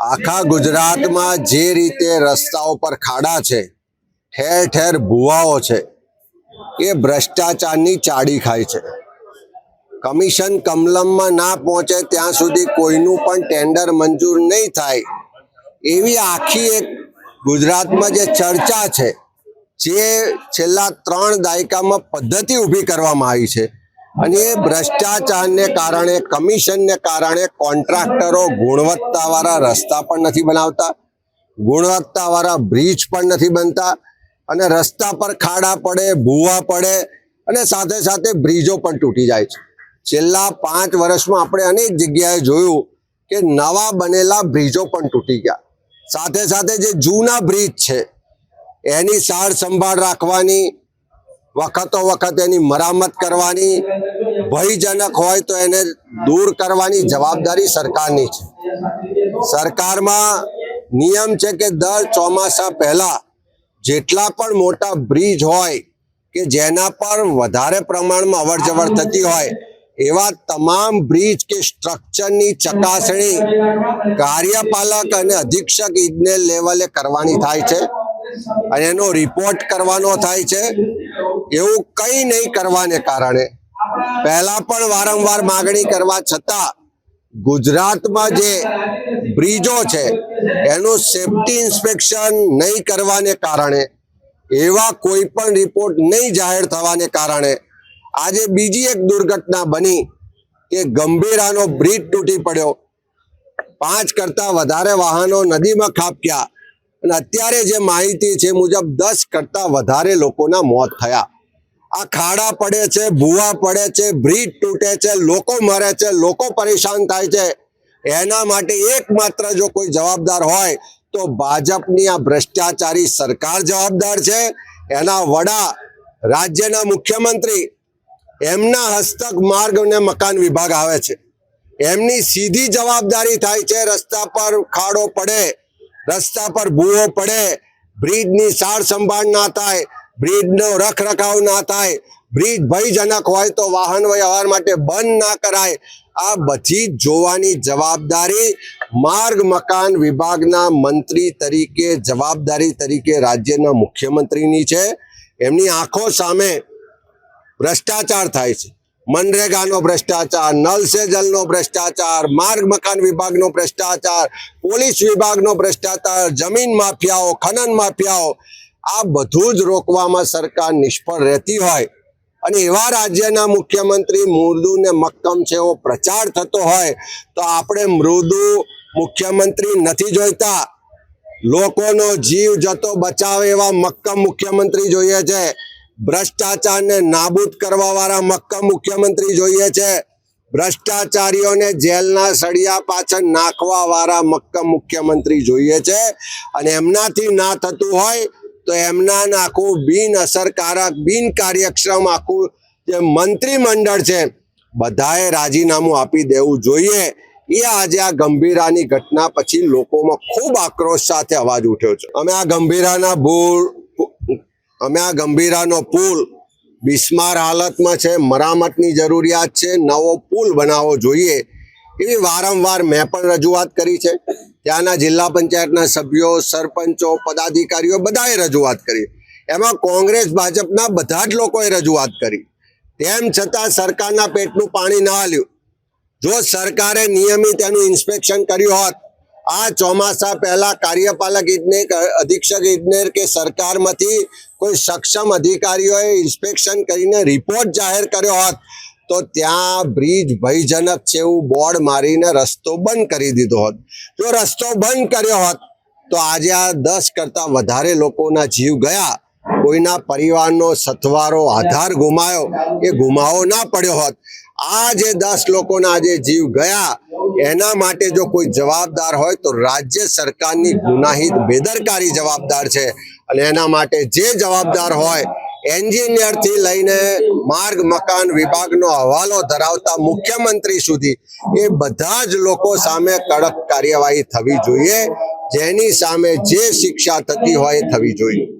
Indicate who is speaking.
Speaker 1: આખા ગુજરાતમાં જે રીતે રસ્તાઓ પર ખાડા છે, ઠેર ઠેર ભુવાઓ છે, એ ભ્રષ્ટાચારની ચાડી ખાય છે. કમિશન કમલમમાં ના પહોંચે ત્યાં સુધી કોઈનું પણ ટેન્ડર મંજૂર નહીં થાય. એવી આખી એક ગુજરાતમાં જે ચર્ચા છે, જે છેલ્લા ત્રણ દાયકામાં પદ્ધતિ ઊભી કરવામાં આવી છે અને ભ્રષ્ટાચારને કારણે, કમિશનને કારણે કોન્ટ્રાક્ટરો ગુણવત્તાવાળા રસ્તા પણ નથી બનાવતા, ગુણવત્તાવાળા બ્રિજ પણ નથી બનતા અને રસ્તા પર ખાડા પડે, ભૂવા પડે અને સાથે સાથે બ્રિજો પણ તૂટી જાય છે. છેલ્લા પાંચ વર્ષમાં આપણે અનેક જગ્યાએ જોયું કે નવા બનેલા બ્રિજો પણ તૂટી ગયા. સાથે સાથે જે જૂના બ્રિજ છે, એની સાર સંભાળ રાખવાની, વખતો વખત એની મરામત કરવાની ભયજનક હોય તો એને દૂર કરવાની જવાબદારી સરકારની છે. સરકારમાં નિયમ છે કે દર ચોમાસા પહેલા જેટલા પણ મોટા બ્રિજ હોય કે જેના પર વધારે પ્રમાણમાં અવર જવર થતી હોય, એવા તમામ બ્રિજ કે સ્ટ્રક્ચરની ચકાસણી કાર્યપાલક અને અધિક્ષક ઇજનેર લેવલે કરવાની થાય છે અને એનો રિપોર્ટ કરવાનો થાય છે. એવું કંઈ નહીં કરવાને કારણે પહેલા પણ વારંવાર માગણી કરવા છતાં ગુજરાતમાં જે બ્રિજો છે, એનું સેફટી ઇન્સ્પેક્શન નહીં કરવાને કારણે, એવા કોઈ પણ રિપોર્ટ નહીં જાહેર થવાને કારણે, આજે બીજી એક દુર્ઘટના બની કે ગંભીરાનો બ્રિજ તૂટી પડ્યો. પાંચ કરતા વધારે વાહનો નદીમાં ખાબક્યા અને અત્યારે જે માહિતી છે મુજબ દસ કરતા વધારે લોકોના મોત થયા. આ ખાડા પડે છે, ભૂવા પડે છે, બ્રિજ તૂટે છે, લોકો મરે છે, લોકો પરેશાન થાય છે. એના માટે એકમાત્ર જો કોઈ જવાબદાર હોય, તો ભાજપની આ ભ્રષ્ટાચારી સરકાર જવાબદાર છે. એના વડા રાજ્યના મુખ્યમંત્રી એમના હસ્તક માર્ગ અને મકાન વિભાગ આવે છે. એમની સીધી જવાબદારી થાય છે, રસ્તા પર ખાડો પડે, રસ્તા પર ભૂવો પડે, બ્રિજની સાર સંભાળ ના થાય બ્રિજનો રખરખાવ ના થાય. બ્રિજ ભયજનક હોય તો વાહન વ્યવહાર માટે બંધ ના કરાય. આ બધી જોવાની જવાબદારી માર્ગ મકાન વિભાગના મંત્રી તરીકે, જવાબદારી તરીકે રાજ્યના મુખ્યમંત્રીની છે. એમની આંખો સામે ભ્રષ્ટાચાર થાય છે. મનરેગાનો ભ્રષ્ટાચાર, નલ સે જલનો ભ્રષ્ટાચાર, માર્ગ મકાન વિભાગનો ભ્રષ્ટાચાર, પોલીસ વિભાગનો ભ્રષ્ટાચાર, જમીન માફિયાઓ, ખનન માફિયાઓ આ બધું જ રોકવામાં સરકાર નિષ્ફળ રહેતી હોય. અને એવા રાજ્યના મુખ્યમંત્રી મૃદુ ને મક્કમ છે એવો પ્રચાર થતો હોય, તો આપણે મૃદુ મુખ્યમંત્રી નથી જોઈતા. લોકોનો જીવ જતો બચાવે એવા મક્કમ મુખ્યમંત્રી જોઈએ છે. ભ્રષ્ટાચારને નાબૂદ કરવાવાળા મક્કમ મુખ્યમંત્રી જોઈએ છે. ભ્રષ્ટાચારીઓને જેલના સળિયા પાછળ નાખવા વાળા મક્કમ મુખ્યમંત્રી જોઈએ છે. અને એમનાથી ના થતું હોય તો એમના આખું બિન અસરકારક, બિન કાર્યક્ષમ આખું જે મંત્રીમંડળ છે, બધાએ રાજીનામું આપી દેવું જોઈએ. એ આજે આ ગંભીરાની ઘટના પછી લોકોમાં ખૂબ આક્રોશ સાથે અવાજ ઉઠ્યો છે. અમે આ ગંભીરાના ભૂલ અમે આ ગંભીરાનો પુલ બિસ્માર હાલતમાં છે, મરામતની જરૂરિયાત છે, નવો પુલ બનાવવો જોઈએ. એવી વારંવાર મેં પણ રજૂઆત કરી છે. ત્યાંના જિલ્લા પંચાયતના સભ્યો, સરપંચો, પદાધિકારીઓ બધાએ રજૂઆત કરી. એમાં કોંગ્રેસ, ભાજપના બધા જ લોકોએ રજૂઆત કરી. તેમ છતાં સરકારના પેટનું પાણી ના હાલ્યું. જો સરકારે નિયમિત એનું ઇન્સ્પેક્શન કર્યું હોત, આ ચોમાસા પહેલા કાર્યપાલક ઇજનેર અધિક્ષક ઇજનેર કે સરકારમાંથી કોઈ સક્ષમ અધિકારીઓએ ઇન્સ્પેક્શન કરીને રિપોર્ટ જાહેર કર્યો હોત તો ત્યાં બ્રિજ ભયજનક છે એવું બોર્ડ મારીને રસ્તો બંધ કરી દીધો હોત. જો રસ્તો બંધ કર્યો હોત, તો આજે આ દસ કરતા વધારે લોકોના જીવ ગયા. કોઈના પરિવારનો સથવારો આધાર ગુમાયો, એ ગુમાવો ના પડ્યો હોત. આ જે દસ લોકોના આજે જીવ ગયા, એના માટે જો કોઈ જવાબદાર હોય, તો રાજ્ય સરકારની ગુનાહિત બેદરકારી જવાબદાર છે. અને એના માટે જે જવાબદાર હોય એન્જિનિયરથી લઈને માર્ગ, મકાન વિભાગનો હવાલો ધરાવતા મુખ્યમંત્રી સુધી એ બધા જ લોકો સામે કડક કાર્યવાહી થવી જોઈએ. જેની સામે જે શિક્ષા થતી હોય થવી જોઈએ.